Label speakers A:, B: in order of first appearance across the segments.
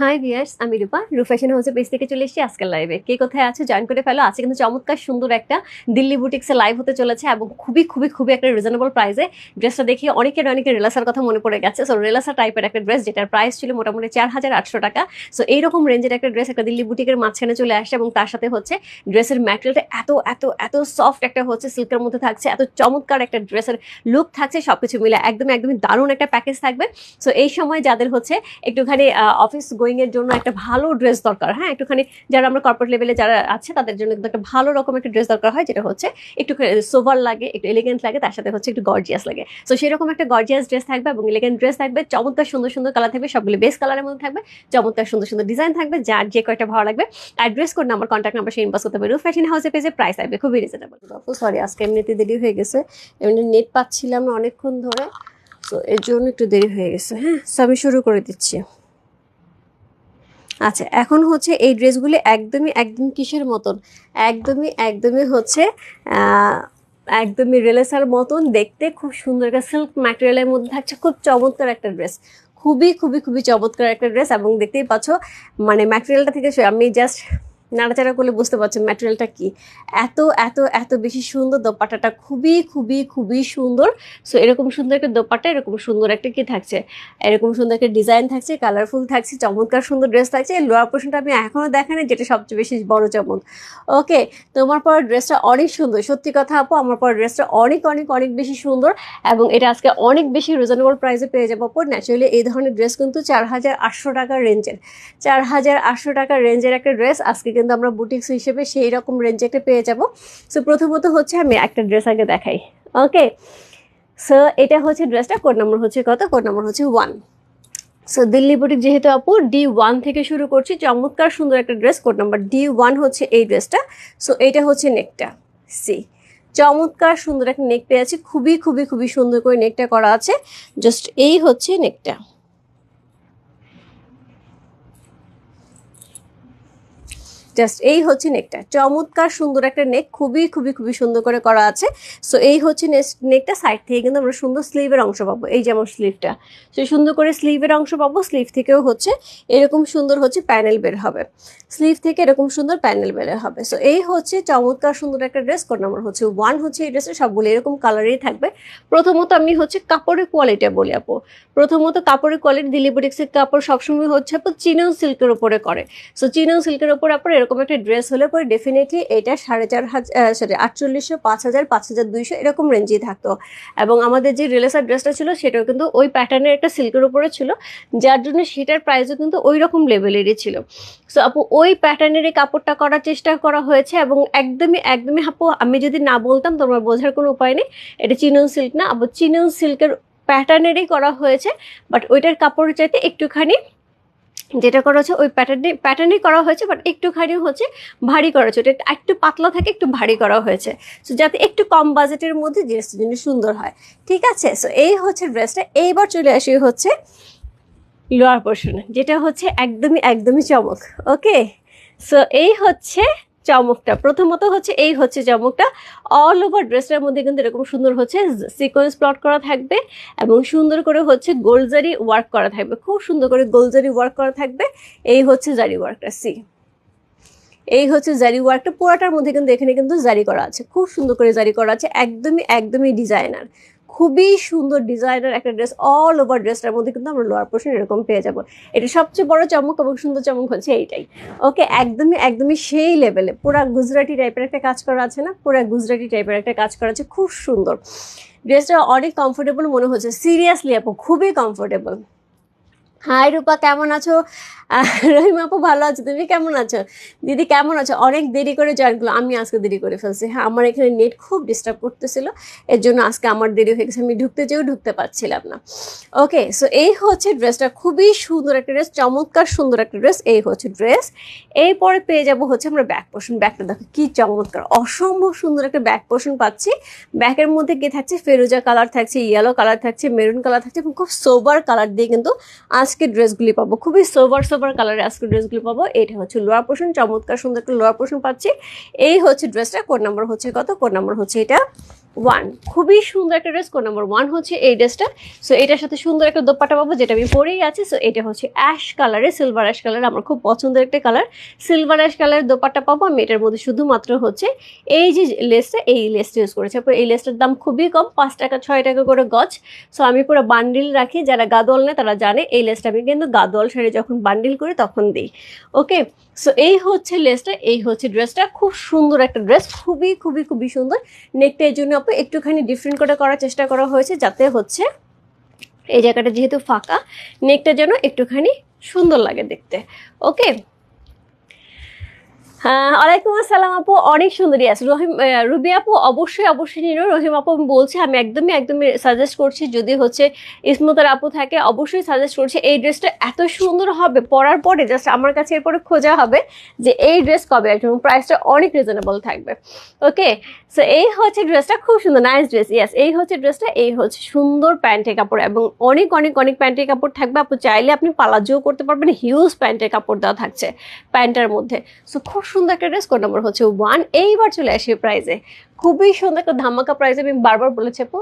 A: High viewers আমি রূপা। রূপ fashion হাউসের পেজ থেকে চলে এসেছি আজকের লাইভে কে কোথায় আছে? জয়েন করে ফেলো। আজকে কিন্তু চমৎকার, সুন্দর একটা দিল্লি বুটিক্সে লাইভ হতে চলেছে এবং খুবই খুবই খুবই একটা রিজনেবল প্রাইসে ড্রেসটা দেখে অনেকের অনেকের রেলাসার কথা মনে পড়ে গেছে। সো রেলাসা টাইপের একটা ড্রেস যেটার প্রাইস ছিল মোটামুটি চার হাজার আটশো টাকা। সো এইরকম রেঞ্জের একটা ড্রেস একটা দিল্লি বুটিকের মাঝখানে চলে আসছে এবং তার সাথে হচ্ছে ড্রেসের ম্যাটেরিয়ালটা এত এত এত সফট একটা হচ্ছে সিল্কের মধ্যে থাকছে। এত চমৎকার একটা ড্রেসের লুক থাকছে। সবকিছু মিলে একদমই একদমই দারুণ একটা প্যাকেজ থাকবে। সো এই সময় যাদের হচ্ছে একটুখানি অফিস গোয়িং এর জন্য একটা ভালো ড্রেস দরকার। হ্যাঁ একটুখানি যারা আমরা কর্পোরেট লেভেলে যারা আছে, তাদের জন্য কিন্তু একটা ভালো রকম একটা ড্রেস দরকার হয়, যেটা হচ্ছে একটু সোভার লাগে, একটু এলিগেন্ট লাগে, তার সাথে হচ্ছে একটু গর্জিয়াস লাগে। সো সেরকম একটা গর্জিয়াস ড্রেস থাকবে এবং এলিগেন্ট ড্রেস থাকবে, চমৎকার সুন্দর সুন্দর কালার থাকবে, সবগুলো বেস্ট কালারের মধ্যে থাকবে, চমৎকার সুন্দর সুন্দর ডিজাইন থাকবে, যার যে কয়েকটা ভালো লাগবে, আর dress code number contact number সেই ইনবক্স করতে পারবে। ফ্যাশন হাউসে পেজে প্রাইস থাকবে, খুবই রিজনেবল বাপু সরি আজকে এমনিতে দেরি হয়ে গেছে। এমনি নেট পাচ্ছিলাম না অনেকক্ষণ ধরে তো এর জন্য একটু দেরি হয়ে গেছে হ্যাঁ? সো আমি শুরু করে দিচ্ছি। আচ্ছা এখন হচ্ছে এই ড্রেসগুলি একদমই, একদম কিসের মতন? একদমই একদমই হচ্ছে একদমই রেলেসার মতন দেখতে, খুব সুন্দর একটা সিল্ক ম্যাটেরিয়ালের মধ্যে থাকছে, খুব চমৎকার একটা ড্রেস। খুবই খুবই খুবই চমৎকার একটা ড্রেস এবং দেখতেই পাচ্ছ মানে ম্যাটেরিয়ালটা থেকে আমি জাস্ট নাড়াচাড়া করলে বুঝতে পারছেন ম্যাটেরিয়ালটা কি। এত এত এত বেশি সুন্দর দোপাট্টাটা, খুবই খুবই খুবই সুন্দর। সো এরকম সুন্দর একটা দোপাট্টা, এরকম সুন্দর একটা কি থাকছে? এরকম সুন্দর একটা ডিজাইন থাকছে কালারফুল থাকছে, চমৎকার সুন্দর ড্রেস থাকছে। লোয়ার পোর্শনটা আমি এখনও দেখানি যেটা সবচেয়ে বেশি বড় চমক ওকে তোমার পর ড্রেসটা অনেক সুন্দর। সত্যি কথা আপু, আমার পর ড্রেসটা অনেক অনেক অনেক বেশি সুন্দর এবং এটা আজকে অনেক বেশি রিজনেবল প্রাইসে পেয়ে যাব আপু। ন্যাচুরালি এই ধরনের ড্রেস কিন্তু চার হাজার আটশো টাকার রেঞ্জের চার হাজার আটশো টাকার রেঞ্জের একটা ড্রেস আজকে কিন্তু আমরা বুটিক্স হিসেবে সেই রকম রেঞ্জে একটা পেয়ে যাব। সো প্রথমত হচ্ছে আমি একটা ড্রেস আগে দেখাই। ওকে সো এটা হচ্ছে ড্রেসটা কোড নাম্বার হচ্ছে কত? কোড নাম্বার হচ্ছে ওয়ান সো দিল্লি বুটিক যেহেতু আপু ডি ওয়ান থেকে শুরু করছি। চমৎকার সুন্দর একটা dress code number D one হচ্ছে এই ড্রেসটা সো এটা হচ্ছে নেকটা সি চমৎকার সুন্দর একটা নেক পেয়ে আছি। খুবই খুবই খুবই সুন্দর করে নেকটা করা আছে। জাস্ট এই হচ্ছে নেকটা জাস্ট এই হচ্ছে নেকটা চমৎকার সুন্দর একটা নেক খুবই খুবই খুবই সুন্দর করে করা আছে। সো এই হচ্ছে নেকটা সাইড থেকে কিন্তু আমরা সুন্দর স্লিভের অংশ পাবো। এই যেমন স্লিভটা সো সুন্দর করে স্লিভের অংশ পাবো স্লিভ থেকেও হচ্ছে এরকম সুন্দর হচ্ছে প্যানেল বের হবে। স্লিভ থেকে এরকম সুন্দর প্যানেল বের হবে। সো এই হচ্ছে চমৎকার সুন্দর একটা ড্রেস কোড নাম্বার হচ্ছে ওয়ান হচ্ছে এই ড্রেসের সবগুলো এরকম কালারেই থাকবে। প্রথমত আমি হচ্ছে কাপড়ের কোয়ালিটি বলি আপু। প্রথমত কাপড়ের কোয়ালিটি দিল্লি বুটিক্সের কাপড় সবসময় হচ্ছে আপু চিনন সিল্কের উপরে করে। সো চিনন সিল্কের উপর আপনার এরকম একটা ড্রেস হলে পরে ডেফিনেটলি এটা সাড়ে চার হাজার সরি আটচল্লিশশো, পাঁচ হাজার পাঁচ হাজার দুইশো এরকম রেঞ্জেই থাকতো। এবং আমাদের যে রিলেসার ড্রেসটা ছিল সেটাও কিন্তু ওই প্যাটার্নের একটা সিল্কের উপরে ছিল, যার জন্য সেটার প্রাইসও কিন্তু ওই রকম লেভেলেরই ছিল। সো আপু, ওই প্যাটার্নেরই কাপড়টা করার চেষ্টা করা হয়েছে এবং একদমই একদমই, আপু, আমি যদি না বলতাম তোমার বোঝার কোনো উপায় নেই। এটা চিনন সিল্ক না, আপু, চিনন সিল্কের প্যাটার্নেরই করা হয়েছে বাট ওইটার কাপড় চাইতে একটুখানি যেটা করা হচ্ছে, ওই প্যাটার্নে প্যাটার্নই করা হয়েছে বাট একটুখানি হচ্ছে ভারী করা হচ্ছে ওটা একটু পাতলা থাকে, একটু ভারী করা হয়েছে। সো যাতে একটু কম বাজেটের মধ্যে ড্রেসটা জিনিস সুন্দর হয়। ঠিক আছে? সো এই হচ্ছে ড্রেসটা এইবার চলে আসি হচ্ছে লোয়ার পোর্শনে যেটা হচ্ছে একদমই একদমই চমক। ওকে সো এই হচ্ছে চমকটা। প্রথমত হচ্ছে এই হচ্ছে চমকটা। অল ওভার ড্রেসটার মধ্যে কিন্তু এরকম সুন্দর হচ্ছে সিকোয়েন্স প্লট করা থাকবে এবং সুন্দর করে হচ্ছে গোলজারি ওয়ার্ক করা থাকবে। খুব সুন্দর করে গোলজারি ওয়ার্ক করা থাকবে। এই হচ্ছে জারি ওয়ার্কটা সি এই হচ্ছে জারি ওয়ার্কটা পুরাটার মধ্যে কিন্তু এখানে কিন্তু জারি করা আছে। খুব সুন্দর করে জারি করা আছে, একদমই একদমই ডিজাইনার খুবই সুন্দর ডিজাইনার একটা ড্রেস অল ওভার ড্রেসটার মধ্যে কিন্তু আমরা লোয়ার পোর্শন এরকম পেয়ে যাব। এটা সবচেয়ে বড় চমক এবং সুন্দর চমক হচ্ছে এইটাই। ওকে একদমই একদমই সেই লেভেলে পুরা গুজরাটি টাইপের একটা কাজ করা আছে না? পুরা গুজরাটি টাইপের একটা কাজ করা আছে। খুব সুন্দর। ড্রেসটা অনেক কমফোর্টেবল মনে হচ্ছে। সিরিয়াসলি আপু, খুবই কমফোর্টেবল হাই রূপা কেমন আছো? আহ, রহিমা আপু ভালো আছো তুমি কেমন আছো? দিদি কেমন আছো? অনেক দেরি করে জয়েন করল আমি আজকে দেরি করে ফেলছি। হ্যাঁ আমার এখানে নেট খুব ডিস্টার্ব করতেছিল এর জন্য আজকে আমার দেরি হয়ে গেছে আমি ঢুকতে চেয়েও ঢুকতে পারছিলাম না। ওকে সো এই হচ্ছে ড্রেসটা খুবই সুন্দর একটা ড্রেস চমৎকার সুন্দর একটা ড্রেস এই হচ্ছে ড্রেস এরপরে পেয়ে যাব হচ্ছে আমরা ব্যাক পোর্শন ব্যাকটা দেখো কি চমৎকার অসম্ভব সুন্দর একটা ব্যাক পোর্শন পাচ্ছি। ব্যাকের মধ্যে কি থাকছে? ফেরুজা কালার থাকছে ইয়েলো কালার থাকছে মেরুন কালার থাকছে এবং খুব সোবার কালার দিয়ে কিন্তু আজকে আজকে ড্রেসগুলি পাবো। খুবই সোভার সোভার কালারের আজকে ড্রেসগুলি পাবো। এটা হচ্ছে লোয়ার পোর্শন চমৎকার সুন্দর একটা লোয়ার পোর্শন পাচ্ছি। এই হচ্ছে ড্রেসটা কোড নাম্বার হচ্ছে কত? কোড নাম্বার হচ্ছে এটা। ওয়ান খুবই সুন্দর একটা ড্রেস কোড নাম্বার ওয়ান হচ্ছে এই ড্রেসটা সো এটার সাথে সুন্দর একটা দোপাটা পাবো, যেটা আমি পরেই আছি। সো এটা হচ্ছে অ্যাশ কালারের সিলভার অ্যাশ কালার আমার খুব পছন্দের একটা কালার সিলভার অ্যাশ কালারের দোপাট্টা পাবো, আমি এটার মধ্যে শুধুমাত্র হচ্ছে এই যে লেসটা এই লেসটা ইউজ করেছি। এই লেসটার দাম খুবই কম, পাঁচ টাকা, ছয় টাকা করে গজ। সো আমি পুরো বান্ডিল রাখি, যারা গাদোয়াল নেয় তারা জানে, এই লেসটা আমি কিন্তু গাদোয়াল শাড়ি যখন বান্ডিল করি তখন দিই। ওকে সো এই হচ্ছে লেসটা এই হচ্ছে ড্রেসটা খুব সুন্দর একটা ড্রেস খুবই খুবই খুবই সুন্দর। নেকটা এই জন্য আপু একটুখানি ডিফারেন্ট করে করার চেষ্টা করা হয়েছে, যাতে হচ্ছে এই জায়গাটা যেহেতু ফাঁকা নেকটা যেন একটুখানি সুন্দর লাগে দেখতে। ওকে হ্যাঁ ওয়ালাইকুম আসসালাম আপু। অনেক সুন্দরী আছে। রহিম রুবি আপু, অবশ্যই অবশ্যই নিন রহিম আপু আমি বলছি, আমি একদমই একদমই সাজেস্ট করছি, যদি হচ্ছে ইসমতার আপু থাকে, অবশ্যই সাজেস্ট করছি। এই ড্রেসটা এত সুন্দর হবে, পরার পরে জাস্ট আমার কাছে এরপরে খোঁজা হবে যে এই ড্রেস কবে একদম প্রাইসটা অনেক রিজনেবল থাকবে। ওকে সো এই হচ্ছে ড্রেসটা, খুব সুন্দর নাইস ড্রেস ইয়েস এই হচ্ছে ড্রেসটা, এই হচ্ছে সুন্দর প্যান্টের কাপড় এবং অনেক অনেক অনেক প্যান্টের কাপড় থাকবে। আপু চাইলে আপনি পালাজোও করতে পারবেন হিউজ প্যান্টের কাপড় দেওয়া থাকছে প্যান্টের মধ্যে। সো খুব সুন্দর একটা ড্রেস কোড নম্বর হচ্ছে ওয়ান এইবার চলে আসি প্রাইজে খুবই সুন্দর একটা ধামাকা প্রাইসে আমি বারবার বলেছি আপু,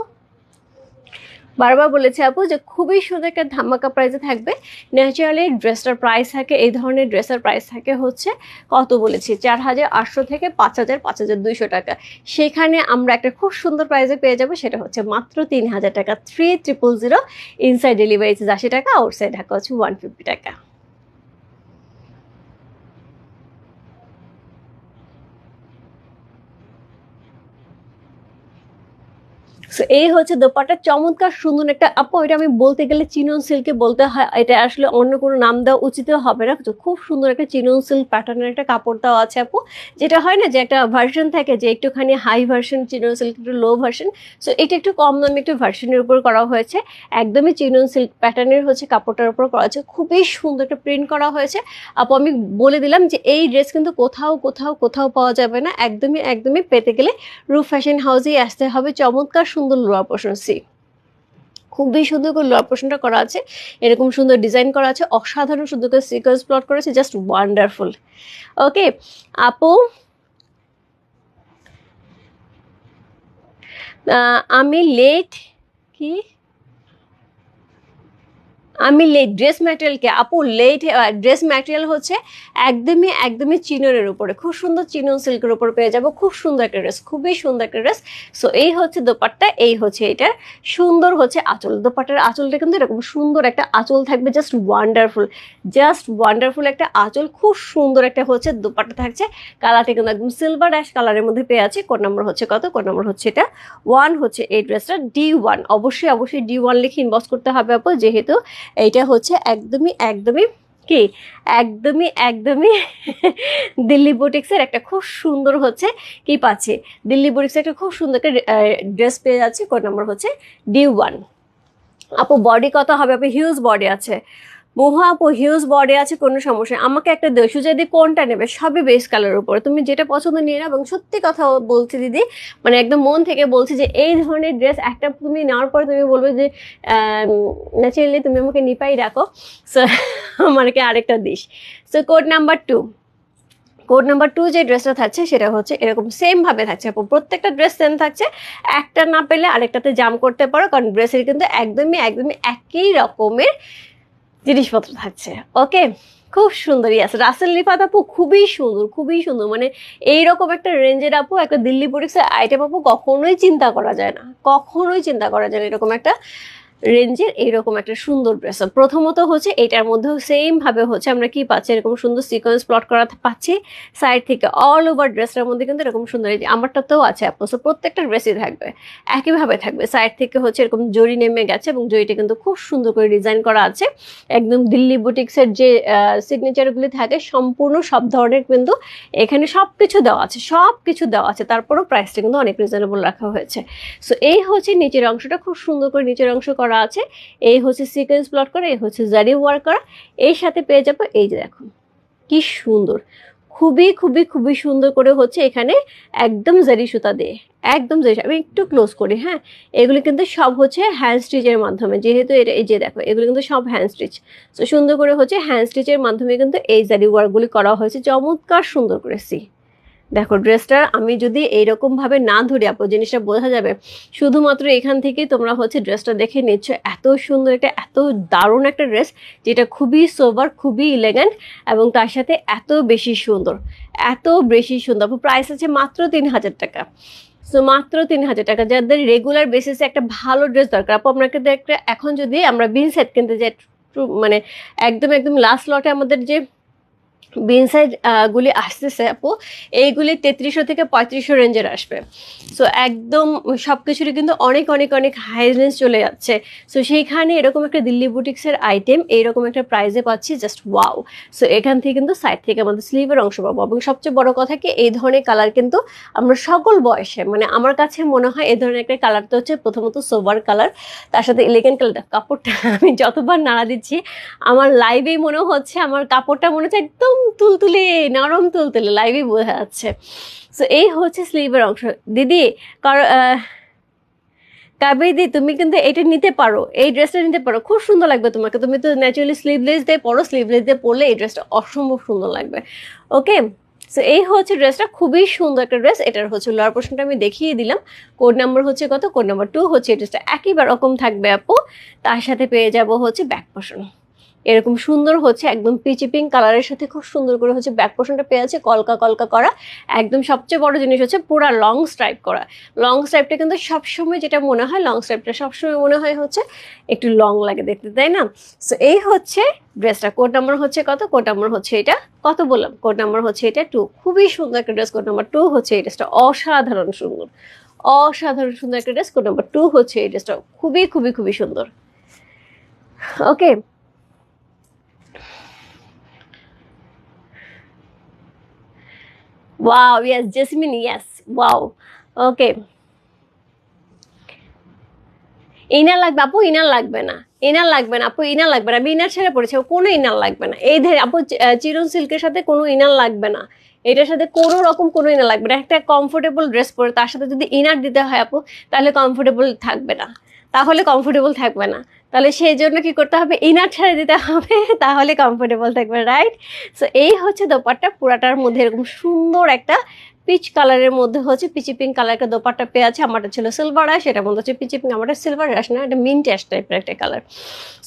A: বারবার বলেছে আপু যে খুবই সুন্দর একটা ধামাকা প্রাইজে থাকবে। ন্যাচারালি ড্রেসটার প্রাইস থাকে, এই ধরনের ড্রেসের প্রাইস থাকে হচ্ছে কত বলেছি? চার হাজার আটশো থেকে পাঁচ হাজার পাঁচ হাজার দুইশো টাকা। সেখানে আমরা একটা খুব সুন্দর প্রাইজে পেয়ে যাব, সেটা হচ্ছে মাত্র তিন হাজার টাকা। Three triple zero inside delivery আশি টাকা আউটসাইড ঢাকা হচ্ছে ওয়ান ফিফটি টাকা। So, এই হচ্ছে দোপাটা চমৎকার সুন্দর একটা আপু। এটা আমি বলতে গেলে চিনন সিল্কে বলতে হয়। এটা আসলে অন্য কোনো নাম দেওয়া উচিত হবে না। খুব সুন্দর একটা চিনন সিল্ক প্যাটার্নের একটা কাপড় দেওয়া আছে আপু। যেটা হয় না যে একটা ভার্সন থাকে যে একটুখানি হাই ভার্সন চিনন সিল্ক একটু লো ভার্সন সো এটা একটু কম দামি একটু ভার্সনের উপর করা হয়েছে। একদমই চিনন সিল্ক প্যাটার্নের হচ্ছে কাপড়টার উপর করা হয়েছে খুবই সুন্দর একটা প্রিন্ট করা হয়েছে। আপু আমি বলে দিলাম যে এই ড্রেস কিন্তু কোথাও কোথাও কোথাও পাওয়া যাবে না। একদমই একদমই পেতে গেলে রুফ ফ্যাশন হাউসেই আসতে হবে। চমৎকার সুন্দর লোয়ার পোর্শন সি খুবই সুন্দর করে লোয়ার পোর্শনটা করা আছে। এরকম সুন্দর ডিজাইন করা আছে। অসাধারণ সুন্দর করে সিকোয়েন্স প্লট করেছে। জাস্ট ওয়ান্ডারফুল ওকে আপু? আমি লেট কি? আমি লেট ড্রেস ম্যাটেরিয়ালকে আপু লেট ড্রেস ম্যাটেরিয়াল হচ্ছে একদমই একদমই চিননের উপরে। খুব সুন্দর চিনন সিল্কের উপর পেয়ে যাব। খুব সুন্দর একটা ড্রেস খুবই সুন্দর একটা ড্রেস সো এই হচ্ছে দোপাট্টা, এই হচ্ছে এটার সুন্দর হচ্ছে আঁচল। দোপাট্টার আঁচলটা কিন্তু এরকম সুন্দর একটা আঁচল থাকবে জাস্ট ওয়ান্ডারফুল জাস্ট ওয়ান্ডারফুল একটা আঁচল। খুব সুন্দর একটা হচ্ছে দোপাট্টা থাকছে। কালারটা কিন্তু একদম সিলভার অ্যাশ কালারের মধ্যে পেয়ে আছে। কোন নম্বর হচ্ছে কত? কোন নম্বর হচ্ছে এটা? ওয়ান হচ্ছে এই ড্রেসটা ডি ওয়ান অবশ্যই অবশ্যই ডি ওয়ান লিখে ইনবক্স করতে হবে আপু, যেহেতু এইটা হচ্ছে একদমই একদমই কি? একদমই একদমই দিল্লি বুটিক্সের একটা খুব সুন্দর হচ্ছে কি পাচ্ছে? দিল্লি বুটিক্সের একটা খুব সুন্দর একটা ড্রেস পেয়ে যাচ্ছে। কোড নম্বর হচ্ছে ডি ওয়ান। আপু বডি কত হবে? আপু হিউজ বডি আছে। মহা আপু হিউজ বডি আছে, কোনো সমস্যা আমাকে একটা দেশু যদি কোনটা নেবে? সবই বেস কালার উপরে। তুমি যেটা পছন্দ নিয়ে নাও এবং সত্যি কথা বলছি দিদি মানে একদম মন থেকে বলছি যে এই ধরনের ড্রেস একটা তুমি নেওয়ার পরে তুমি বলবে যে ন্যাচারালি তুমি আমাকে নিপাই রাখো। সো আমাকে আরেকটা this so code number two code number two যে ড্রেসটা থাকছে, সেটা হচ্ছে এরকম সেম ভাবে থাকছে প্রত্যেকটা ড্রেস সেম থাকছে, একটা না পেলে আরেকটাতে জাম করতে পারো, কারণ ড্রেসের কিন্তু একদমই একদমই একই রকমের জিনিসপত্র থাকছে। ওকে? খুব সুন্দরই আছে রাসেল লিফাত আপু খুবই সুন্দর খুবই সুন্দর। মানে এইরকম একটা রেঞ্জের আপু, একটা দিল্লি পরিক্সের আইটেম আপু কখনোই চিন্তা করা যায় না। কখনোই চিন্তা করা যায় না। এরকম একটা রেঞ্জের এইরকম একটা সুন্দর ড্রেস। প্রথমত হচ্ছে এটার মধ্যেও সেম ভাবে হচ্ছে আমরা কি পাচ্ছি? এরকম সুন্দর সিকোয়েন্স প্লট করা পাচ্ছি। সাইড থেকে অল ওভার ড্রেসটার মধ্যে কিন্তু এরকম সুন্দর এই আমারটাতেও আছে আপু সো প্রত্যেকটা ড্রেসই থাকবে, একইভাবে থাকবে। সাইড থেকে হচ্ছে এরকম জড়ি নেমে গেছে এবং জড়িটা কিন্তু খুব সুন্দর করে ডিজাইন করা আছে। একদম দিল্লি বুটিক্সের যে সিগনেচারগুলি থাকে, সম্পূর্ণ সব ধরনের কিন্তু এখানে সব কিছু দেওয়া আছে সব কিছু দেওয়া আছে। তারপরেও প্রাইসটা কিন্তু অনেক রিজনেবল রাখা হয়েছে। সো এই হচ্ছে নিচের অংশটা। খুব সুন্দর করে নিচের অংশ করা আছে। এই হচ্ছে সিকোয়েন্স প্লট করা, এই হচ্ছে জারি ওয়ার্ক করা। এর সাথে পেয়ে যাব এই যে দেখুন, কি সুন্দর। খুবই খুবই খুবই সুন্দর করে হচ্ছে এখানে একদম জারি সুতা দিয়ে, একদম জারি আমি একটু ক্লোজ করি হ্যাঁ? এগুলি কিন্তু সব হচ্ছে হ্যান্ড স্টিচের মাধ্যমে। যেহেতু এটা, এই যে দেখো, এগুলো কিন্তু সব হ্যান্ড স্টিচ তো সুন্দর করে হচ্ছে হ্যান্ড স্টিচের মাধ্যমে কিন্তু এই জারি ওয়ার্কগুলি করা হয়েছে। চমৎকার সুন্দর করে সি দেখো, ড্রেসটা আমি যদি এইরকম ভাবে না ধরি, আপু, জিনিসটা বোঝা যাবে। শুধুমাত্র এখান থেকে তোমরা হচ্ছে ড্রেসটা দেখে নিচ্ছ। এত সুন্দর একটা, এত দারুণ একটা ড্রেস, যেটা খুবই সোবার, খুবই ইলেগেন্ট এবং তার সাথে এত বেশি সুন্দর, এত বেশি সুন্দর। প্রাইস আছে মাত্র তিন হাজার টাকা। সো মাত্র তিন হাজার টাকা। যাদের রেগুলার বেসিসে একটা ভালো ড্রেস দরকার, আপু আপনাকে একটা, এখন যদি আমরা বিন সেট কিনতে যাই মানে একদম একদম লাস্ট লটে আমাদের যে বিন সাইড গুলি আসতেছে আপু এইগুলি তেত্রিশশো থেকে পঁয়ত্রিশশো রেঞ্জের আসবে। সো একদম সব কিছুরই কিন্তু অনেক অনেক অনেক হাই রেঞ্জ চলে যাচ্ছে। সো সেইখানে এরকম একটা দিল্লি বুটিক্সের আইটেম এইরকম একটা প্রাইজে পাচ্ছি জাস্ট ওয়াও সো এখান থেকে কিন্তু সাইড থেকে আমাদের স্লিভের অংশ পাবো। এবং সবচেয়ে বড় কথা কি, এই ধরনের কালার কিন্তু আমরা সকল বয়সে মানে আমার কাছে মনে হয় এই ধরনের একটা কালার তো হচ্ছে প্রথমত সোবার কালার তার সাথে ইলেগেন্ট কালারটা কাপড়টা আমি যতবার নাড়া দিচ্ছি, আমার লাইভেই মনে হচ্ছে, আমার কাপড়টা মনে হচ্ছে একদম তুলতুলে, নরম তুলতুলে লাইভেই বোঝা যাচ্ছে। সো এই হচ্ছে স্লিভের অংশ। দিদি, কার কাবেদি তুমি কিন্তু এটা নিতে পারো, এই ড্রেসটা নিতে পারো। খুব সুন্দর লাগবে তোমাকে। তুমি তো ন্যাচারালি স্লিভলেস দিয়ে পরো স্লিভলেস দিয়ে পরলে এই ড্রেসটা অসম্ভব সুন্দর লাগবে। ওকে সো এই হচ্ছে ড্রেসটা খুবই সুন্দর একটা ড্রেস এটার হচ্ছে লোয়ার পোর্শনটা আমি দেখিয়ে দিলাম। কোড নাম্বার হচ্ছে কত? কোড নাম্বার টু হচ্ছে এই ড্রেসটা একইবার রকম থাকবে আপু। তার সাথে পেয়ে যাব হচ্ছে ব্যাক পোর্শন এরকম সুন্দর হচ্ছে, একদম পিচি পিঙ্ক কালারের সাথে খুব সুন্দর করে হচ্ছে ব্যাক পোর্শনটা পেয়ে আছে কলকা কলকা করা। একদম সবচেয়ে বড় জিনিস হচ্ছে পুরা লং স্ট্রাইপ করা। লং স্ট্রাইপটা কিন্তু সবসময় যেটা মনে হয় লং স্ট্রাইপটা সবসময় মনে হয় হচ্ছে একটু লং লাগে দেখতে, তাই না? সো এই হচ্ছে ড্রেসটা কোড নাম্বার হচ্ছে কত? কোড নাম্বার হচ্ছে এটা কত বললাম? কোড নাম্বার হচ্ছে এটা টু খুবই সুন্দর একটা ড্রেস কোড নাম্বার টু হচ্ছে এই ড্রেসটা অসাধারণ সুন্দর। অসাধারণ সুন্দর একটা ড্রেস কোড নাম্বার টু হচ্ছে এই ড্রেসটা খুবই খুবই খুবই সুন্দর। Okay Wow, yes, Jasmine, yes. Wow. Okay. Inner লাগবে আপু ইনার লাগবে না। ইনার লাগবে না আপু ইনার লাগবে না। আমি ইনার ছেড়ে পড়েছি কোনো ইনার লাগবে না। এই ধরে আপু চিরন সিল্কের সাথে কোনো ইনার লাগবে না। এটার সাথে কোনো রকম কোনো ইনার লাগবে না। একটা কমফোর্টেবল ড্রেস পরে তার সাথে যদি ইনার দিতে হয় আপু তাহলে কমফোর্টেবল থাকবে না। তাহলে কমফোর্টেবল থাকবে না। তাহলে সেই জন্য কি করতে হবে? ইনার ছেড়ে দিতে হবে, তাহলে কমফোর্টেবল থাকবে রাইট সো এই হচ্ছে দোপাট্টা। পুরাটার মধ্যে এরকম সুন্দর একটা পিচ কালারের মধ্যে হচ্ছে পিচি পিঙ্ক কালার একটা দোপাট্টা পেয়ে আছে। আমারটা ছিল সিলভার আশ সেটার মধ্যে হচ্ছে পিচি পিঙ্ক আমারটা সিলভার আশ না এটা মিন্ট অ্যাশ টাইপের একটা কালার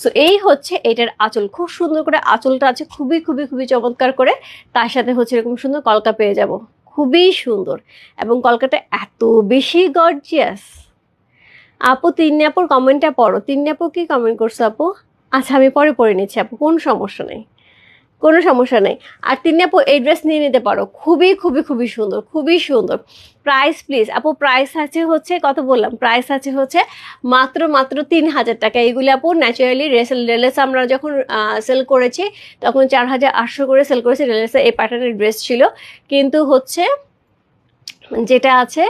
A: সো এই হচ্ছে এটার আঁচল। খুব সুন্দর করে আঁচলটা আছে, খুবই খুবই খুবই চমৎকার করে। তার সাথে হচ্ছে এরকম সুন্দর কলকা পেয়ে যাব। খুবই সুন্দর। এবং কলকাটা এত বেশি গর্জিয়াস আপু, তিন আপুর কমেন্টটা পড়ো। তিন আপু কি কমেন্ট করছ আপু? আচ্ছা আমি পরে পড়ে নিচ্ছি আপু। কোনো সমস্যা নেই? কোনো সমস্যা নেই। আর তিন আপু এই ড্রেস নিয়ে নিতে পারো। খুবই খুবই খুবই সুন্দর খুবই সুন্দর। প্রাইস প্লিজ আপু প্রাইস আছে হচ্ছে, কত বললাম? প্রাইস আছে হচ্ছে মাত্র মাত্র তিন হাজার টাকা। এইগুলি আপু ন্যাচারালি রেসেল রেলেস আমরা যখন সেল করেছি, তখন চার হাজার আটশো করে সেল করেছি। রেলেসে এই প্যাটার্নের ড্রেস ছিল। কিন্তু হচ্ছে যেটা আছে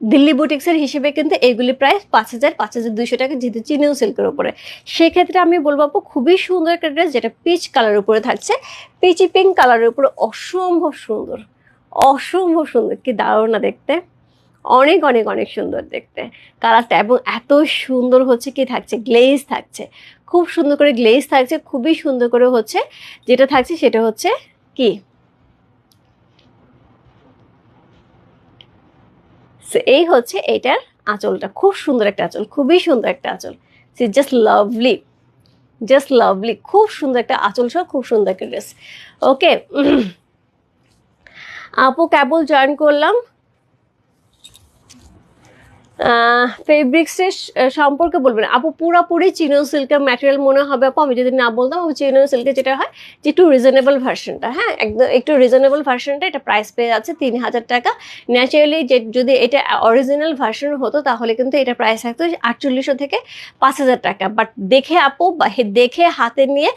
A: দিল্লি বুটিক্সের হিসেবে কিন্তু এইগুলি প্রায় পাঁচ হাজার পাঁচ হাজার দুইশো টাকা যেহেতু চিনেও সিল্কের উপরে। সেক্ষেত্রে আমি বলব আপু, খুবই সুন্দর একটা ড্রেস যেটা পিচ কালারের উপরে থাকছে। পিচি পিঙ্ক কালারের উপরে অসম্ভব সুন্দর অসম্ভব সুন্দর। কি দারুণ না দেখতে? অনেক অনেক অনেক সুন্দর দেখতে। কালারটা এবং এত সুন্দর হচ্ছে কি থাকছে গ্লেজ থাকছে। খুব সুন্দর করে গ্লেজ থাকছে, খুবই সুন্দর করে হচ্ছে, যেটা থাকছে সেটা হচ্ছে কি? So, এই হচ্ছে এটার আঁচলটা। খুব সুন্দর একটা আঁচল খুবই সুন্দর একটা আঁচল। See just lovely just lovely খুব সুন্দর একটা আঁচল সহ খুব সুন্দর একটা ড্রেস ওকে আপু কেবল জয়েন করলাম। ফেব্রিক্সের সম্পর্কে বলবেন আপু, পুরোপুরি চিনো সিল্কের ম্যাটেরিয়াল মনে হবে আপু। আমি যদি না বলতাম, আপু চিনো সিল্কের যেটা হয়, যে একটু রিজনেবল ভার্সনটা হ্যাঁ? একদম, একটু রিজনেবল ভার্সনটা এটা প্রাইস পেয়ে যাচ্ছে তিন হাজার টাকা। ন্যাচারালি যে, যদি এটা অরিজিনাল ভার্সন হতো, তাহলে কিন্তু এটা প্রাইস থাকতো আটচল্লিশশো থেকে পাঁচ হাজার টাকা। বাট দেখে আপু দেখে হাতে নিয়ে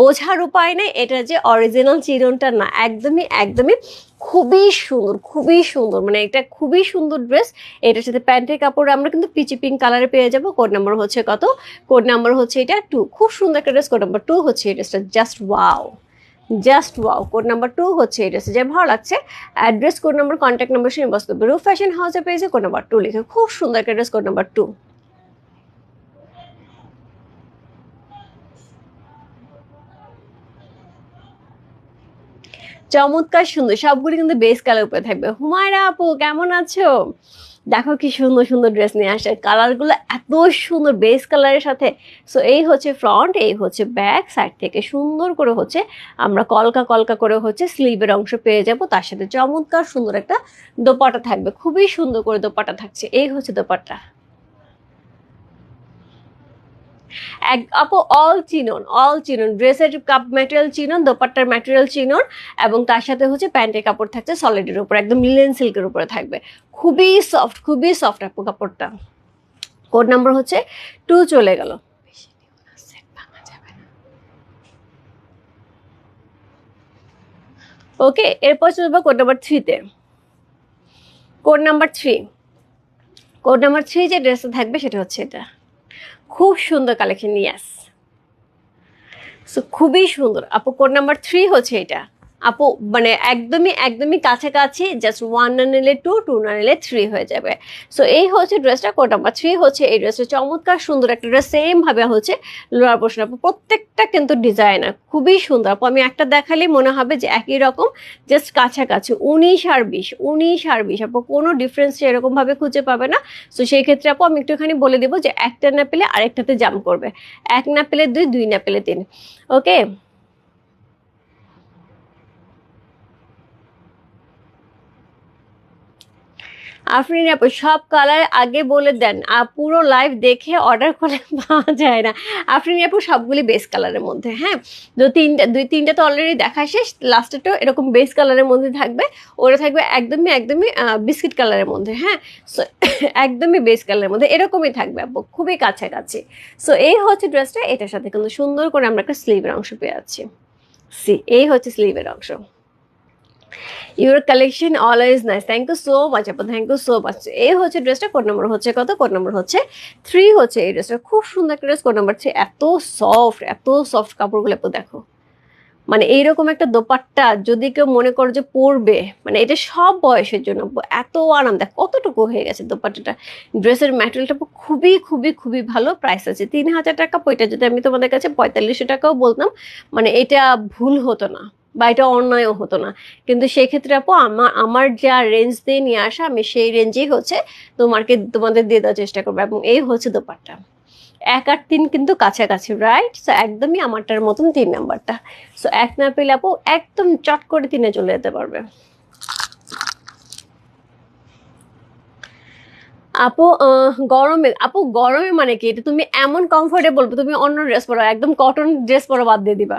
A: বোঝার উপায় নেই, এটা যে অরিজিনাল চিরনটা না। একদমই একদমই খুবই সুন্দর খুবই সুন্দর। মানে এটা খুবই সুন্দর ড্রেস এটার সাথে প্যান্টের কাপড় আমরা কিন্তু পিচি পিঙ্ক কালারে পেয়ে যাব। কোড নাম্বার হচ্ছে কত? কোড নাম্বার হচ্ছে এটা টু খুব সুন্দর একটা ড্রেস কোড নাম্বার টু হচ্ছে এই ড্রেসটা just wow just wow code number two হচ্ছে এই ড্রেসে যে ভালো লাগছে। Address code number contact number সে বস্তু। রু ফ্যাশন হাউসে পেয়েছে কোড নাম্বার টু লিখে। খুব সুন্দর একটা ড্রেস কোড নাম্বার টু চমৎকার, সুন্দর। সবগুলি কিন্তু বেস কালার উপরে থাকবে। হুমায়রা আপু, কেমন আছো? দেখো কি সুন্দর সুন্দর ড্রেস নিয়ে আসে কালারগুলো এত সুন্দর বেস কালারের সাথে। সো এই হচ্ছে ফ্রন্ট এই হচ্ছে ব্যাক সাইড থেকে। সুন্দর করে হচ্ছে আমরা কলকা কলকা করে হচ্ছে স্লিভের অংশ পেয়ে যাব। তার সাথে চমৎকার সুন্দর একটা দোপাটা থাকবে। খুবই সুন্দর করে দোপাটা থাকছে। এই হচ্ছে দোপাটা এক, আপু অল চিনন অল চিনন ড্রেসের কাপ ম্যাটেরিয়াল চিনন দোপাট্টার ম্যাটেরিয়াল চিনন এবং তার সাথে হচ্ছে প্যান্টের কাপড় থাকছে সলিডের উপর, একদম লিলেন সিল্কের উপরে থাকবে। খুবই সফট খুবই সফট আপু কাপড়টা। কোড নাম্বার হচ্ছে টু চলে গেল। ওকে এরপর চলবো কোড নাম্বার থ্রিতে code number three code number three যে ড্রেসটা থাকবে সেটা হচ্ছে এটা। খুব সুন্দর কালেকশন ইয়াস সো খুবই সুন্দর। আপু কোড নাম্বার থ্রি হচ্ছে এটা। আপু মানে একদমই একদমই কাছাকাছি জাস্ট ওয়ান না নিলে টু টু না নিলে থ্রি হয়ে যাবে। সো এই হচ্ছে ড্রেসটা কোড নাম্বার থ্রি হচ্ছে এই ড্রেসটা চমৎকার, সুন্দর একটা ড্রেস সেমভাবে হচ্ছে লোয়ার পোর্শন আপু, প্রত্যেকটা কিন্তু ডিজাইনার খুবই সুন্দর। আপু, আমি একটা দেখালে মনে হবে যে একই রকম জাস্ট কাছাকাছি, উনিশ আর বিশ, উনিশ আর বিশ। আপু, কোনো ডিফারেন্স এরকম ভাবে খুঁজে পাবে না। সো সেই ক্ষেত্রে আপু, আমি একটুখানি বলে দেবো যে একটা না পেলে আরেকটাতে জাম্প করবে। এক না পেলে দুই দুই না পেলে তিন। ওকে আফরিন আপু, সব কালার আগে বলে দেন। পুরো লাইভ দেখে অর্ডার করে পাওয়া যায় না। আফরিন আপু, সবগুলি বেস কালারের মধ্যে হ্যাঁ? দু তিনটা, দুই তিনটা তো অলরেডি দেখা শেষ। লাস্টেটাও এরকম বেস কালারের মধ্যে থাকবে। ওরা থাকবে একদমই একদমই বিস্কিট কালারের মধ্যে হ্যাঁ? সো একদমই বেস কালারের মধ্যে এরকমই থাকবে আপু, খুবই কাছাকাছি। সো এই হচ্ছে ড্রেসটা এটার সাথে কিন্তু সুন্দর করে আমরা একটা স্লিভের অংশ পেয়ে যাচ্ছি। সি এই হচ্ছে স্লিভের অংশ। Your collection always nice thank you so much আপু থ্যাংক ইউ সো মাচ এই হচ্ছে ড্রেসটা কোড নম্বর হচ্ছে কত? কোড নম্বর হচ্ছে থ্রি হচ্ছে এই ড্রেসটা খুব সুন্দর একটা ড্রেস কোড নম্বর থ্রি এত সফট এত সফট কাপড়গুলো আপু দেখো। মানে এইরকম একটা দোপাট্টা যদি কেউ মনে করো যে পরবে মানে এটা সব বয়সের জন্য এত আরাম দেখ কতটুকু হয়ে গেছে দোপাট্টাটা। ড্রেসের ম্যাটেরিয়ালটা খুবই খুবই খুবই ভালো প্রাইস আছে। তিন হাজার টাকা ওইটা যদি আমি তোমাদের কাছে পঁয়তাল্লিশশো টাকাও বলতাম মানে এটা ভুল হতো না। বা এটা অন্যায়ও হতো না। কিন্তু সেক্ষেত্রে আপু আমার আমার যা রেঞ্জ দিয়ে নিয়ে আসা, আমি সেই রেঞ্জেই হচ্ছে তোমাকে, তোমাদের দিয়ে দেওয়ার চেষ্টা করব এবং এই হচ্ছে দোপারটা এক আর তিন কিন্তু কাছাকাছি রাইট সো একদমই আমারটার মতন তিন নাম্বারটা সো এক না পেলে আপু, একদম চট করে তিনে চলে যেতে পারবে। আপু গরমে আপু, গরমে মানে কি? এটা তুমি এমন কমফোর্টেবল তুমি অন্য ড্রেস পরো, একদম কটন ড্রেস পরো বাদ দিয়ে দিবা।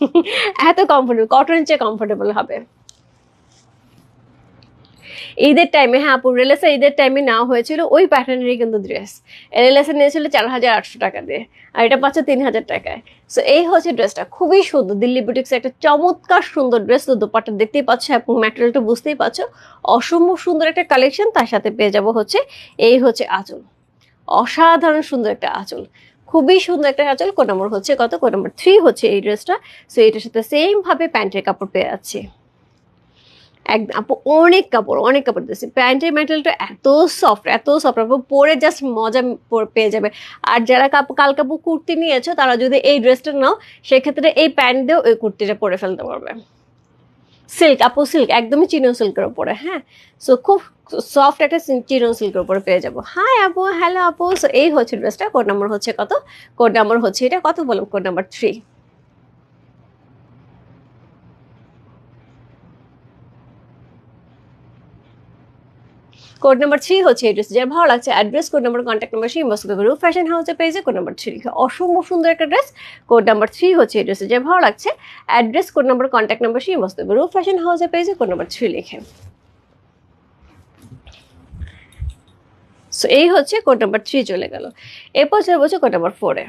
A: এত কমফোর্টেবল কটনের চেয়ে কমফোর্টেবল হবে। ঈদের টাইমে হ্যাঁ আপু রিলেসে ঈদের টাইমে নেওয়া হয়েছিল ওই প্যাটার্নেরই কিন্তু ড্রেস রিলেসে নিয়েছিল চার হাজার আটশো টাকা দিয়ে, আর এটা পাচ্ছে তিন হাজার টাকায়। সো এই হচ্ছে ড্রেসটা খুবই সুন্দর। দিল্লি বুটিক্সের একটা চমৎকার সুন্দর ড্রেস তো দোপাট্টা দেখতেই পাচ্ছ, এবং ম্যাটেরিয়ালটা বুঝতেই পারছ অসম্ভব সুন্দর একটা কালেকশন তার সাথে পেয়ে যাব হচ্ছে, এই হচ্ছে আঁচল। অসাধারণ সুন্দর একটা আঁচল। খুবই সুন্দর একটা আঁচল। কোন নম্বর হচ্ছে কত? কোন নম্বর থ্রি হচ্ছে এই ড্রেসটা সো এটার সাথে সেম ভাবে প্যান্টের কাপড় পেয়ে যাচ্ছে। একদম আপু অনেক কাপড় অনেক কাপড় দিয়েছি। প্যান্টের ম্যাটেরিয়ালটা এত সফট এত সফট আপু পরে জাস্ট মজা পেয়ে যাবে। আর যারা কাপড় কাল কাপড় কুর্তি নিয়েছো, তারা যদি এই ড্রেসটা নাও, সেক্ষেত্রে এই প্যান্ট দিয়েও ওই কুর্তিটা পরে ফেলতে পারবে। সিল্ক আপু সিল্ক একদমই চিনো সিল্কের উপরে হ্যাঁ? সো খুব সফট একটা চিনো সিল্কের উপরে পেয়ে যাব। হাই আপু হ্যালো আপু। সো এই হচ্ছে ড্রেসটা কোড নাম্বার হচ্ছে কত? কোড নাম্বার হচ্ছে এটা, কত বললাম? Code number three code number three হচ্ছে এই ড্রেস যার ভালো লাগছে address code number contact number সেই মস্ত করে ফ্যাশন হাউসে পেয়েছে কোড নাম্বার থ্রি লিখে। অসম্ভব সুন্দর একটা ড্রেস কোড নাম্বার থ্রি হচ্ছে এই ড্রেস যার ভালো লাগছে address code number contact number সেই মস্ত করে ফ্যাশন হাউসে পেয়েছে কোড নাম্বার থ্রি লিখে। সো এই হচ্ছে কোড নাম্বার থ্রি চলে গেল। এরপর চলে বলছে কোড নাম্বার ফোরে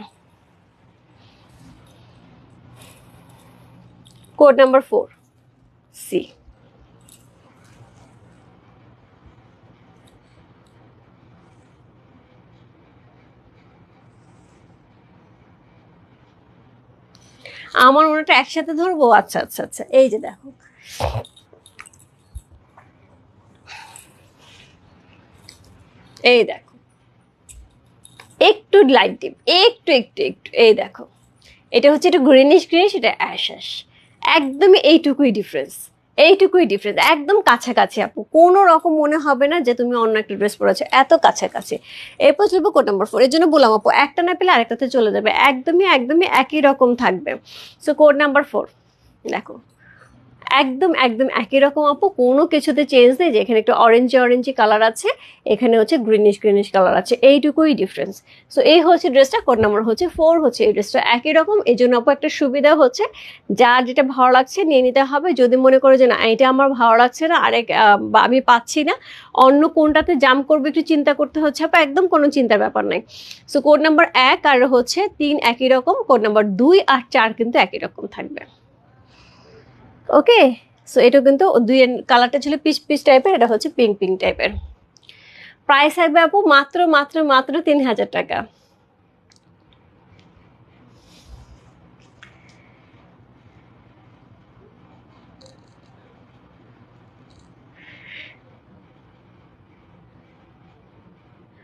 A: কোড নাম্বার ফোর সি আমার মনেটা একসাথে ধরবো? আচ্ছা আচ্ছা আচ্ছা। এই যে দেখো। এই দেখো। একটু লাইট ডিপ একটু একটু একটু। এই দেখো। এটা হচ্ছে একটু গ্রিনিশ গ্রিনিশ এটা অ্যাশ অ্যাশ একদমই এইটুকুই ডিফারেন্স এইটুকুই ডিফারেন্স একদম কাছাকাছি আপু। কোনো রকম মনে হবে না যে তুমি অন্য একটা ড্রেস পরেছো, এত কাছাকাছি। এরপর চলবো কোট নাম্বার ফোর এর জন্য বললাম আপু, একটা না পেলে আরেকটাতে চলে যাবে, একদমই একদমই একই রকম থাকবে। সো কোড নাম্বার ফোর দেখো। একদম একদম একই রকম আপু। কোনো কিছুতে চেঞ্জ নেই। যে এখানে একটু অরেঞ্জ অরেঞ্জি কালার আছে, এখানে হচ্ছে গ্রিনিশ গ্রিনিশ কালার আছে। এইটুকুই ডিফারেন্স সো এই হচ্ছে ড্রেসটা কোড নাম্বার হচ্ছে ফোর হচ্ছে এই ড্রেসটা একই রকম, এই জন্য আপু একটা সুবিধা হচ্ছে, যার যেটা ভালো লাগছে নিয়ে নিতে হবে। যদি মনে করে যে না এটা আমার ভালো লাগছে না, আরেক আমি পাচ্ছি না, অন্য কোনটাতে জাম করবে একটু চিন্তা করতে হচ্ছে আপু, একদম কোনো চিন্তার ব্যাপার নাই। সো কোড নাম্বার এক আর হচ্ছে তিন একই রকম কোড নাম্বার দুই আর চার কিন্তু একই রকম থাকবে। ওকে সো এটা কিন্তু দুই কালারটা ছিল পিস পিস টাইপের এটা হচ্ছে পিঙ্ক পিঙ্ক টাইপের প্রাইস থাকবে আপু মাত্র মাত্র মাত্র তিন হাজার টাকা।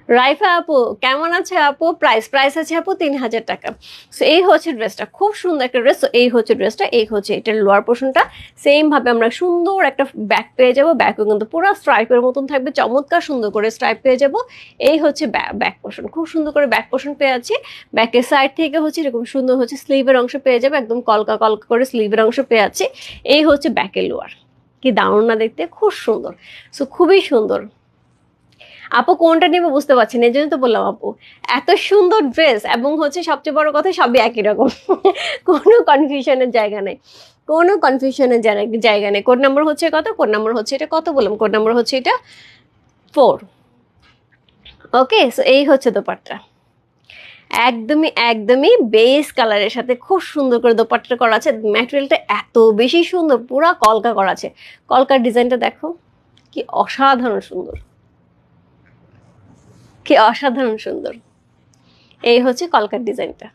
A: রাইফা আপু, কেমন আছে আপু? প্রাইস প্রাইস আছে আপু তিন হাজার টাকা। সো এই হচ্ছে ড্রেসটা খুব সুন্দর একটা ড্রেস তো এই হচ্ছে ড্রেসটা এই হচ্ছে এটার লোয়ার পোর্শনটা সেম ভাবে আমরা সুন্দর একটা ব্যাক পেয়ে যাব। ব্যাকও কিন্তু পুরো স্ট্রাইপের মতন থাকবে। চমৎকার সুন্দর করে স্ট্রাইপ পেয়ে যাব। এই হচ্ছে ব্যাক পোর্শন খুব সুন্দর করে ব্যাক পোর্শন পেয়ে আছি। ব্যাকের সাইড থেকে হচ্ছে এরকম সুন্দর হচ্ছে স্লিভের অংশ পেয়ে যাবে। একদম কলকা কলকা করে স্লিভের অংশ পেয়ে আছে। এই হচ্ছে ব্যাকের লোয়ার কি দারুণ না দেখতে? খুব সুন্দর। সো খুবই সুন্দর। আপু কোনটা নেবে বুঝতে পারছি না, এই জন্য তো বললাম আপু। এত সুন্দর ড্রেস এবং হচ্ছে সবচেয়ে বড় কথা সবই একই রকম। কোনো কনফিউশনের জায়গা নেই। কোনো কনফিউশনের জায়গা নেই। কোড নাম্বার হচ্ছে কত? কোড নাম্বার হচ্ছে এটা কত বললাম? কোড নাম্বার হচ্ছে এটা ফোর ওকে সো এই হচ্ছে দোপাট্টা। একদমই একদমই বেস কালারের সাথে খুব সুন্দর করে দোপাট্টা করা আছে। ম্যাটেরিয়ালটা এত বেশি সুন্দর, পুরা কলকা করা আছে। কলকার ডিজাইনটা দেখো, কি অসাধারণ সুন্দর। কি অসাধারণ সুন্দর। এই হচ্ছে কলকার ডিজাইনটা।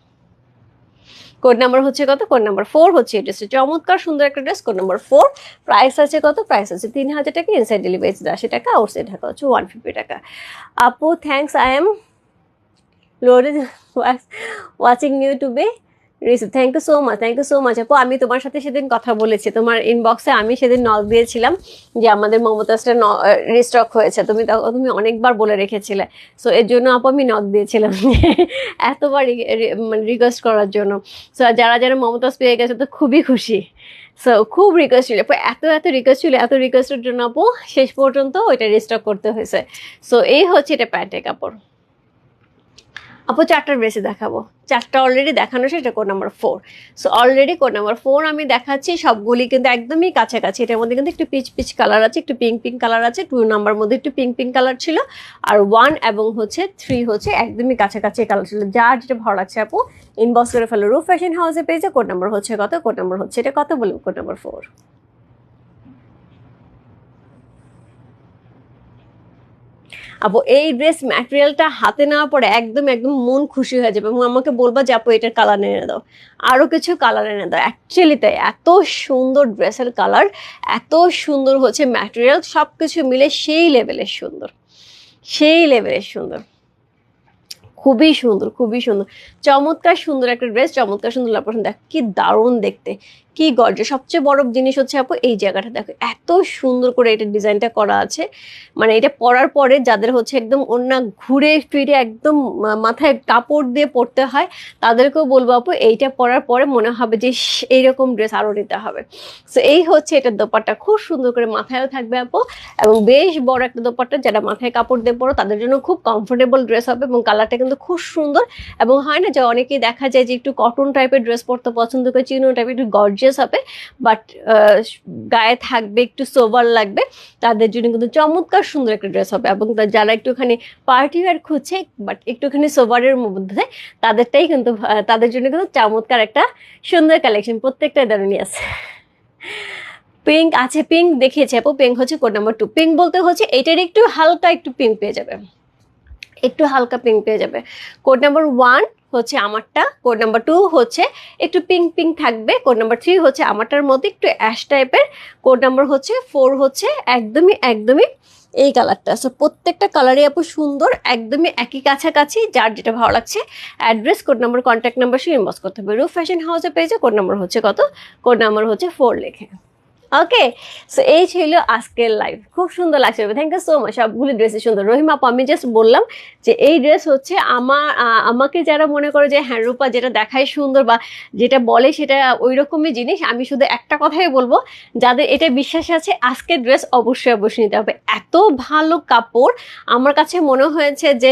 A: কোড নাম্বার হচ্ছে কত? কোড নাম্বার ফোর হচ্ছে এই ড্রেসটা। চমৎকার সুন্দর একটা dress, code number four. Price আছে কত? প্রাইস আছে তিন হাজার টাকা ইনসাইড ডেলিভারি আশি টাকা আউটসাইড ঢাকা হচ্ছে ওয়ান ফিফটি টাকা। আপু thanks I am loaded watching ইউটিউবে receive thank you so much thank you so much আপু, আমি তোমার সাথে সেদিন কথা বলেছি। তোমার ইনবক্সে আমি সেদিন নক দিয়েছিলাম যে আমাদের মমতাজটা রিস্টক হয়েছে। তুমি তখন তুমি অনেকবার বলে রেখেছিলে। সো এর জন্য আপু আমি নক দিয়েছিলাম এতবার মানে রিকোয়েস্ট করার জন্য। সো যারা যারা মমতাজ পেয়ে গেছে তো খুবই খুশি। সো খুব রিকোয়েস্ট ছিল। এত এত রিকোয়েস্ট ছিল, এত রিকোয়েস্টের জন্য আপু শেষ পর্যন্ত ওইটা রিস্টক করতে হয়েছে। সো এই হচ্ছে এটা প্যান্টের কাপড় আপু চারটার বেশি দেখাবো। চারটা অলরেডি দেখানো সেটা code number four so already code number four আমি দেখাচ্ছি, সবগুলি কিন্তু একদমই কাছাকাছি। এটার মধ্যে কিন্তু একটু পিচ পিচ কালার আছে, একটু পিঙ্ক পিঙ্ক কালার আছে টু নাম্বার মধ্যে একটু পিঙ্ক পিঙ্ক কালার ছিল। আর ওয়ান এবং হচ্ছে থ্রি হচ্ছে একদমই কাছাকাছি কালার ছিল। যার যেটা ভালো লাগছে আপু ইনবক্স করে ফেলো। রুফ ফ্যাশন হাউসে পেয়েছে কোড নাম্বার হচ্ছে কত? কোড নাম্বার হচ্ছে এটা কত বলব? কোড নাম্বার ফোর আপু এই ড্রেস ম্যাটেরিয়ালটা হাতে নেওয়ার পরে একদম একদম মন খুশি হয়ে যাবে। এবং আমাকে বলবা যে, আপু, এটার কালার এনে দাও। আরও কিছু কালার এনে দাও। অ্যাকচুয়ালি তাই এত সুন্দর ড্রেসের কালার এত সুন্দর হচ্ছে ম্যাটেরিয়াল সব কিছু মিলে সেই লেভেলের সুন্দর। সেই লেভেলের সুন্দর। খুবই সুন্দর খুবই সুন্দর। চমৎকার সুন্দর একটা ড্রেস চমৎকার সুন্দর লাপড় দেখ, কি দারুণ দেখতে। কি গর্জ সবচেয়ে বড় জিনিস হচ্ছে আপু, এই জায়গাটা। দেখো, এত সুন্দর করে এটা ডিজাইনটা করা আছে। মানে এটা পরার পরে যাদের হচ্ছে একদম অন্য ঘুরে ফিরে একদম মাথায় কাপড় দিয়ে পরতে হয়, তাদেরকেও বলব আপু, এইটা পরার পরে মনে হবে যে এইরকম ড্রেস আরও নিতে হবে। সো এই হচ্ছে এটার দোপাট্টা। খুব সুন্দর করে মাথায়ও থাকবে আপু এবং বেশ বড় একটা দোপাট্টা। যারা মাথায় কাপড় দিয়ে পরো, তাদের জন্য খুব কমফোর্টেবল ড্রেস হবে এবং কালারটা কিন্তু খুব সুন্দর। এবং হয় না যে অনেকেই দেখা যায় যে একটু কটন টাইপের ড্রেস পরতে পছন্দ করে চিনো টাইপের একটু গর্জিয়াস হবে বাট গায়ে থাকবে, একটু সোভার লাগবে, তাদের জন্য কিন্তু চমৎকার সুন্দর একটা ড্রেস হবে। এবং যারা একটুখানি পার্টি ওয়্যার খুঁজছে বাট একটুখানি সোভারের মধ্যে, তাদেরটাই কিন্তু তাদের জন্য কিন্তু চমৎকার একটা সুন্দর কালেকশন প্রত্যেকটাই দারুণই আছে। পিঙ্ক আছে পিঙ্ক দেখিয়েছে আপু পিঙ্ক হচ্ছে কোড নাম্বার টু পিঙ্ক বলতে হচ্ছে এটার একটু হালকা একটু পিঙ্ক পেয়ে যাবে। একটু হালকা পিঙ্ক পেয়ে যাবে। কোড নাম্বার ওয়ান হচ্ছে আমারটা কোড নাম্বার টু হচ্ছে একটু পিঙ্ক পিঙ্ক থাকবে কোড নাম্বার থ্রি হচ্ছে আমারটার মধ্যে একটু অ্যাশ টাইপের কোড নাম্বার হচ্ছে ফোর হচ্ছে একদমই একদমই এই কালারটা সো প্রত্যেকটা কালারই আপু সুন্দর, একদমই একই কাছাকাছি, যার যেটা ভালো লাগছে address code number contact number সে ইনবক্স করতে হবে। রুফ ফ্যাশন হাউসে পেয়েছে কোড নাম্বার হচ্ছে কত? কোড নাম্বার হচ্ছে ফোর লেখে। ওকে সো এই ছিল আজকের লাইভ খুব সুন্দর লাগছে। থ্যাংক ইউ সো মাচ সবগুলি ড্রেসই সুন্দর। রহিম, আপু, আমি জাস্ট বললাম যে এই ড্রেস হচ্ছে আমার আমাকে যারা মনে করে যে হ্যাঁ রূপা যেটা দেখায় সুন্দর বা যেটা বলে সেটা ওই রকমই জিনিস, আমি শুধু একটা কথাই বলব, যাদের এটা বিশ্বাস আছে, আজকের ড্রেস অবশ্যই অবশ্যই নিতে হবে। এত ভালো কাপড়। আমার কাছে মনে হয়েছে যে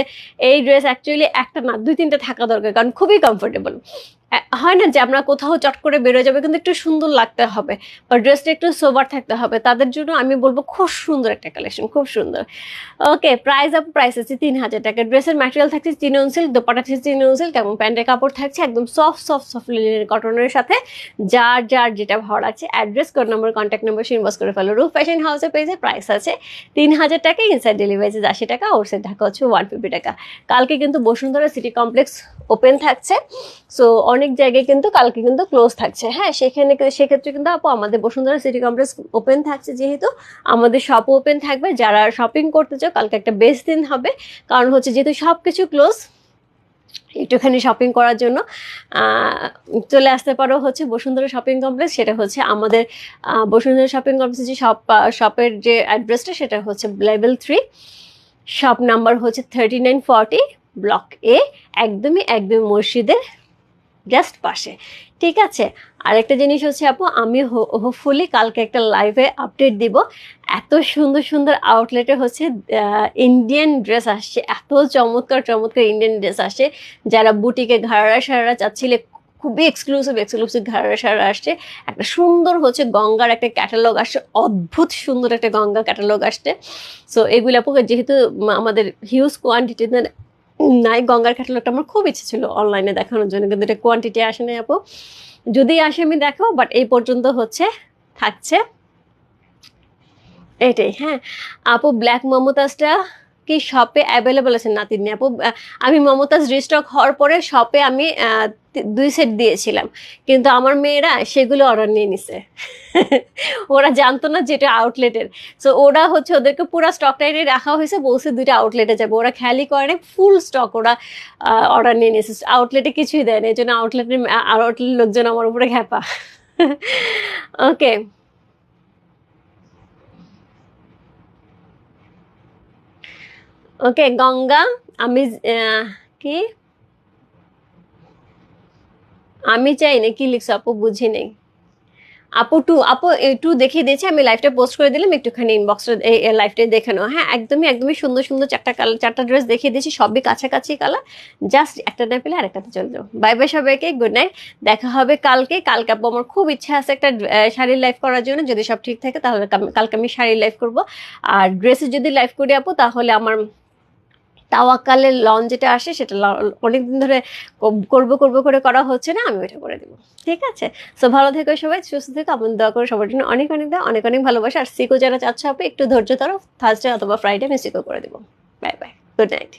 A: এই ড্রেস অ্যাকচুয়ালি একটা না, দুই তিনটা থাকা দরকার, কারণ খুবই কমফোর্টেবল হয় না যে আমরা কোথাও চট করে বেরোয় যাবে, কিন্তু একটু সুন্দর লাগতে হবে। বা ড্রেসটা একটু সোবার থাকতে হবে। তাদের জন্য আমি বলব খুব সুন্দর একটা কালেকশন খুব সুন্দর। ওকে প্রাইস আপ প্রাইস আছে তিন হাজার টাকা। ড্রেসের ম্যাটেরিয়াল থাকছে চিনন সিল্ক দোপাটা থাকছে চিনন সিল্ক এবং প্যান্টের কাপড় থাকছে একদম সফট সফট সফট লিনের কটনের সাথে। যার যার যেটা ভালো লাগছে address code number contact number inbox করে ফেলো রুফ ফ্যাশন হাউসে পেয়েছে প্রাইস আছে তিন হাজার টাকা ইনসাইড ডেলিভারি চার্জ আশি টাকা ওর সাইড ঢাকা হচ্ছে ওয়ান ফিফটি টাকা। কালকে কিন্তু বসুন্ধরা সিটি কমপ্লেক্স ওপেন থাকছে। সো অনেক জায়গায় কিন্তু কালকে কিন্তু ক্লোজ থাকছে। হ্যাঁ সেখানে সেক্ষেত্রে কিন্তু আপু আমাদের বসুন্ধরা সিটি কমপ্লেক্স ওপেন থাকছে যেহেতু। আমাদের শপ ওপেন থাকবে। যারা শপিং করতে চাও, কালকে একটা বেস্ট দিন হবে। কারণ হচ্ছে যেহেতু সব কিছু ক্লোজ একটুখানি শপিং করার জন্য চলে আসতে পারো হচ্ছে বসুন্ধরা শপিং কমপ্লেক্স সেটা হচ্ছে আমাদের বসুন্ধরা শপিং কমপ্লেক্সের যে শপ শপের যে অ্যাড্রেসটা সেটা হচ্ছে লেভেল থ্রি শপ নাম্বার হচ্ছে thirty nine forty block A একদমই একদম মসজিদের জাস্ট পাশে। ঠিক আছে? আরেকটা জিনিস হচ্ছে আপু, আমি হোপফুলি কালকে একটা লাইভে আপডেট দিব। এত সুন্দর সুন্দর আউটলেটে হচ্ছে ইন্ডিয়ান ড্রেস আসছে। এত চমৎকার চমৎকার ইন্ডিয়ান ড্রেস আসছে। যারা বুটিকে ঘাড়া সারা চাচ্ছিলে, খুবই এক্সক্লুসিভ এক্সক্লুসিভ ঘাড়া সারা আসছে। একটা সুন্দর হচ্ছে গঙ্গার একটা ক্যাটালগ আসছে। অদ্ভুত সুন্দর একটা গঙ্গা ক্যাটালগ আসছে। সো এগুলো আপু যেহেতু আমাদের হিউজ কোয়ান্টিটিতে নাই, গঙ্গার ক্যাটালগটা আমার খুব ইচ্ছে ছিল অনলাইনে দেখানোর জন্য, কিন্তু এটা কোয়ান্টিটি আসে নাই আপু। যদি আসে আমি দেখো বাট এই পর্যন্ত হচ্ছে, থাকছে। এটাই হ্যাঁ। আপু ব্ল্যাক মমতাজটা কি শপে অ্যাভেলেবল আছে? না তিনি আপু আমি মমতাজ রিস্টক হওয়ার পরে শপে আমি দুই সেট দিয়েছিলাম। কিন্তু আমার মেয়েরা সেগুলো অর্ডার নিয়ে নিছে। ওরা জানতো না যেটা আউটলেটের সো ওরা হচ্ছে ওদেরকে পুরো স্টকটা এনে রাখা হয়েছে, বলছে দুইটা আউটলেটে যাবে। ওরা খেয়ালই করে ফুল স্টক ওরা অর্ডার নিয়ে নিয়েছে আউটলেটে কিছুই দেয় না। এই জন্য আউটলেটের আউটলেটের লোকজন আমার উপরে ঘ্যাপা। ওকে ওকে গঙ্গা আমি কি আমি চাই না কি লিখছো আপু বুঝি নেই আপু টু আপু টু দেখিয়ে দিয়েছে আমি লাইভটা পোস্ট করে দিলাম একটুখানি ইনবক্সটা লাইভটা দেখে নাও হ্যাঁ একদমই একদমই সুন্দর সুন্দর চারটা কালার চারটা ড্রেস দেখিয়ে দিয়েছি সবই কাছাকাছি কালার জাস্ট একটা না পেলে আরেকটাতে চলে যাও বাই বাই সবাইকে গুড নাইট দেখা হবে কালকে কালকে আপু আমার খুব ইচ্ছা আছে একটা শাড়ির লাইভ করার জন্য যদি সব ঠিক থাকে তাহলে কালকে আমি শাড়ির লাইভ করব আর ড্রেসে যদি লাইভ করি আপু তাহলে আমার তাওয়াকালের লন যেটা আসে, সেটা অনেকদিন ধরে করব করব করে করা হচ্ছে না, আমি ওইটা করে দেবো। ঠিক আছে? সো ভালো থেকো সবাই, সুস্থ থেকো আপনি দোয়া করে সবার জন্য অনেক অনেক দেওয়া অনেক অনেক ভালোবাসে। আর সিকো যারা চাচ্ছে আপনি একটু ধৈর্য ধরো থার্সডে অথবা ফ্রাইডে আমি সিকো করে দেবো। Bye bye good night